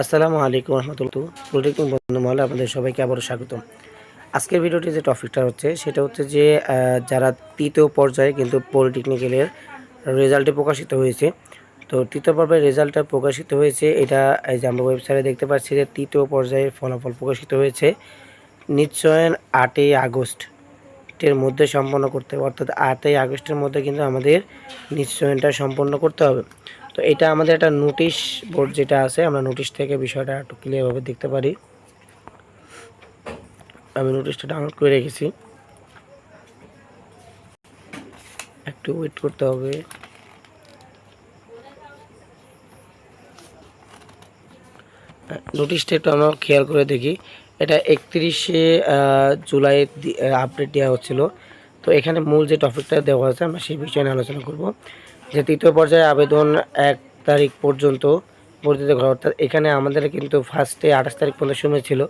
আসসালামু আলাইকুম রহমতুল্লাহ। পলিটেকনিক বন্ধু মহলে আপনাদের সবাইকে আবারও স্বাগতম। আজকের ভিডিওটি যে টপিকটা হচ্ছে, সেটা হচ্ছে যে যারা তৃতীয় পর্যায়ে কিন্তু পলিটেকনিক্যালের রেজাল্টে প্রকাশিত হয়েছে, তো তৃতীয় পর্বের রেজাল্টটা প্রকাশিত হয়েছে, এটা এই যে আমরা ওয়েবসাইটে দেখতে পাচ্ছি যে, তৃতীয় পর্যায়ের ফলাফল প্রকাশিত হয়েছে নিশ্চয়ন আটই আগস্টের মধ্যে সম্পন্ন করতে হবে, অর্থাৎ আটই আগস্টের মধ্যে কিন্তু আমাদের নিশ্চয়নটা সম্পন্ন করতে হবে। তো এটা আমাদের একটা নোটিশ বোর্ড যেটা আছে, আমরা নোটিশ থেকে বিষয়টা একটু ক্লিয়ারভাবে দেখতে পারি। আমি নোটিশটা ডাউনলোড করে রেখেছি। একটু ওয়েট করতে হবে। নোটিশটা একটু আমরা খেয়াল করে দেখি। এটা একত্রিশে জুলাই আপডেট দেওয়া হচ্ছিল। তো এখানে মূল যে টপিকটা দেওয়া আছে, আমরা সেই বিষয়ে আলোচনা করব। যে তৃতীয় পর্যায়ে আবেদন এক তারিখ পর্যন্ত বর্ধিত করা অর্থাৎ এখানে আমাদের কিন্তু ফার্স্টে আঠাশ তারিখ পর্যন্ত সময় ছিল,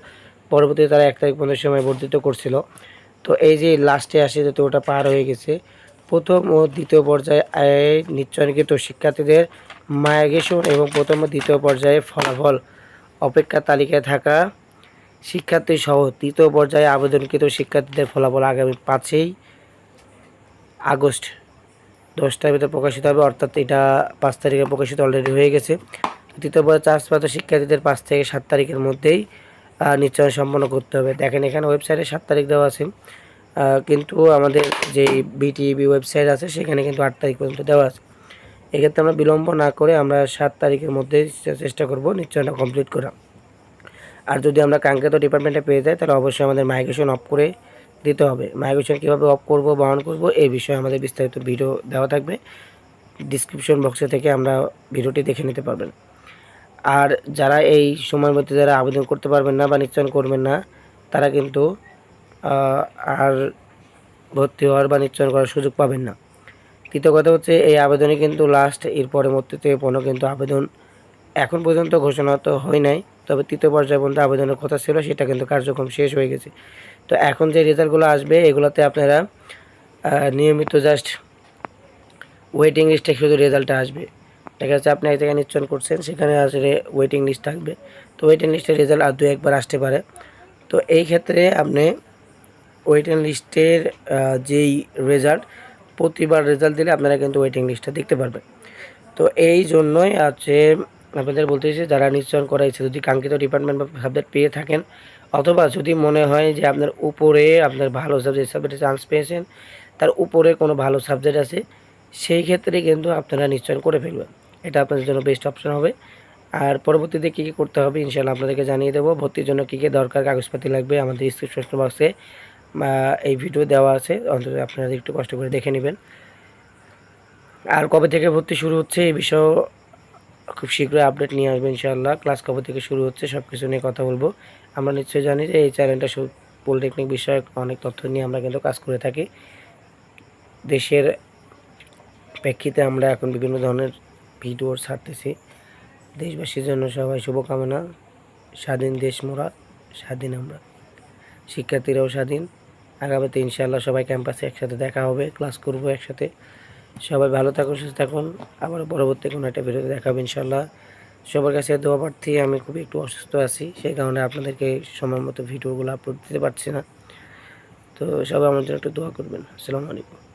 পরবর্তীতে তারা এক তারিখ পর্যন্ত সময় বর্ধিত করছিল। তো এই যে লাস্টে আসে তো ওটা পার হয়ে গেছে, প্রথম ও দ্বিতীয় পর্যায়ে আয় নিশ্চয়কৃত শিক্ষার্থীদের মাইগ্রেশন এবং প্রথম ও দ্বিতীয় পর্যায়ে ফলাফল অপেক্ষা তালিকায় থাকা শিক্ষার্থী সহ তৃতীয় পর্যায়ে আবেদনকৃত শিক্ষার্থীদের ফলাফল আগামী পাঁচই আগস্ট দশটার ভিতরে প্রকাশিত হবে, অর্থাৎ এটা পাঁচ তারিখে প্রকাশিত অলরেডি হয়ে গেছে। তৃতীয় পর্যায়ে চার্জপ্রাপ্ত শিক্ষার্থীদের পাঁচ থেকে সাত তারিখের মধ্যেই নিশ্চয় সম্পন্ন করতে হবে। দেখেন এখানে ওয়েবসাইটে সাত তারিখ দেওয়া আছে। কিন্তু আমাদের যে বিটিবি ওয়েবসাইট আছে, সেখানে কিন্তু আট তারিখ পর্যন্ত দেওয়া আছে। এক্ষেত্রে আমরা বিলম্ব না করে আমরা সাত তারিখের মধ্যে চেষ্টা করব নিশ্চয়টা কমপ্লিট করা। আর যদি আমরা কাঙ্ক্ষিত ডিপার্টমেন্টে পেয়ে যাই, তাহলে অবশ্যই আমাদের মাইগ্রেশন অফ করে দিতে হবে। মাইগ্রেশন কীভাবে অফ করব বা অন করব, এই বিষয়ে আমাদের বিস্তারিত ভিডিও দেওয়া থাকবে। ডিসক্রিপশন বক্সে থেকে আমরা ভিডিওটি দেখে নিতে পারবেন। আর যারা এই সময়ের মধ্যে যারা আবেদন করতে পারবেন না বা নিশ্চয়ন করবেন না, তারা কিন্তু আর ভর্তি হওয়ার বা নিশ্চয়ন করার সুযোগ পাবেন না। তৃতীয় কথা হচ্ছে, এই আবেদনে কিন্তু লাস্ট এর পরবর্তীতে কোনো কিন্তু আবেদন এখন পর্যন্ত ঘোষণা তো হয় নাই। তবে তৃতীয় পর্যায়ে পর্যন্ত আবেদনের কথা ছিল, সেটা কিন্তু কার্যক্রম শেষ হয়ে গেছে। তো এখন যে রেজাল্টগুলো আসবে, এগুলোতে আপনারা নিয়মিত জাস্ট ওয়েটিং লিস্টে শুধু রেজাল্টটা আসবে। দেখা যাচ্ছে আপনি এক জায়গায় নিশ্চয়ন করছেন, সেখানে আসলে ওয়েটিং লিস্ট থাকবে। তো ওয়েটিং লিস্টের রেজাল্ট আর দু একবার আসতে পারে। তো এই ক্ষেত্রে আপনি ওয়েটিং লিস্টের যেই রেজাল্ট প্রতিবার রেজাল্ট দিলে আপনারা কিন্তু ওয়েটিং লিস্টটা দেখতে পারবেন। তো এই জন্যই আছে আপনাদের বলতে চাইছি, যারা নিশ্চয়ন করা ইচ্ছে, যদি কাঙ্ক্ষিত ডিপার্টমেন্ট বা সাবজেক্ট পেয়ে থাকেন, অথবা যদি মনে হয় যে আপনার উপরে আপনার ভালো সাবজেক্ট সাবজেক্টে চান্স পেয়েছেন, তার উপরে কোনো ভালো সাবজেক্ট আছে, সেই ক্ষেত্রে কিন্তু আপনারা নিশ্চয়ন করে ফেলবেন। এটা আপনাদের জন্য বেস্ট অপশন হবে। আর পরবর্তীতে কী কী করতে হবে ইনশাল্লাহ আপনাদেরকে জানিয়ে দেবো। ভর্তির জন্য কী কী দরকার কাগজপাতি লাগবে, আমাদের ডিসক্রিপশন বক্সে এই ভিডিও দেওয়া আছে। অন্তত আপনারা একটু কষ্ট করে দেখে নেবেন। আর কবে থেকে ভর্তি শুরু হচ্ছে, এই বিষয়ে খুব শীঘ্রই আপডেট নিয়ে আসবে ইনশাআল্লাহ। ক্লাস কবে থেকে শুরু হচ্ছে সব কিছু নিয়ে কথা বলব। আমরা নিশ্চয়ই জানি যে এই চ্যানেলটা পলিটেকনিক বিষয়ক অনেক তথ্য নিয়ে আমরা কিন্তু কাজ করে থাকি। দেশের প্রেক্ষিতে আমরা এখন বিভিন্ন ধরনের ভিডিও ছাড়তেছি। দেশবাসীর জন্য সবাই শুভকামনা। স্বাধীন দেশ মোরা, স্বাধীন আমরা। শিক্ষার্থীরাও স্বাধীন। আগামীতে ইনশাআল্লাহ সবাই ক্যাম্পাসে একসাথে দেখা হবে ক্লাস করব একসাথে। সবাই ভালো থাকুন, সুস্থ থাকুন। আবার পরবর্তী কোনো একটা ভিডিওতে দেখাবো ইনশাল্লাহ সবার কাছে দোয়া প্রার্থী, আমি খুবই একটু অসুস্থ আছি, সেই কারণে আপনাদেরকে সময় মতো ভিডিওগুলো আপলোড দিতে পারছি না। তো সবাই আমার জন্য একটু দোয়া করবেন। আসসালামু আলাইকুম।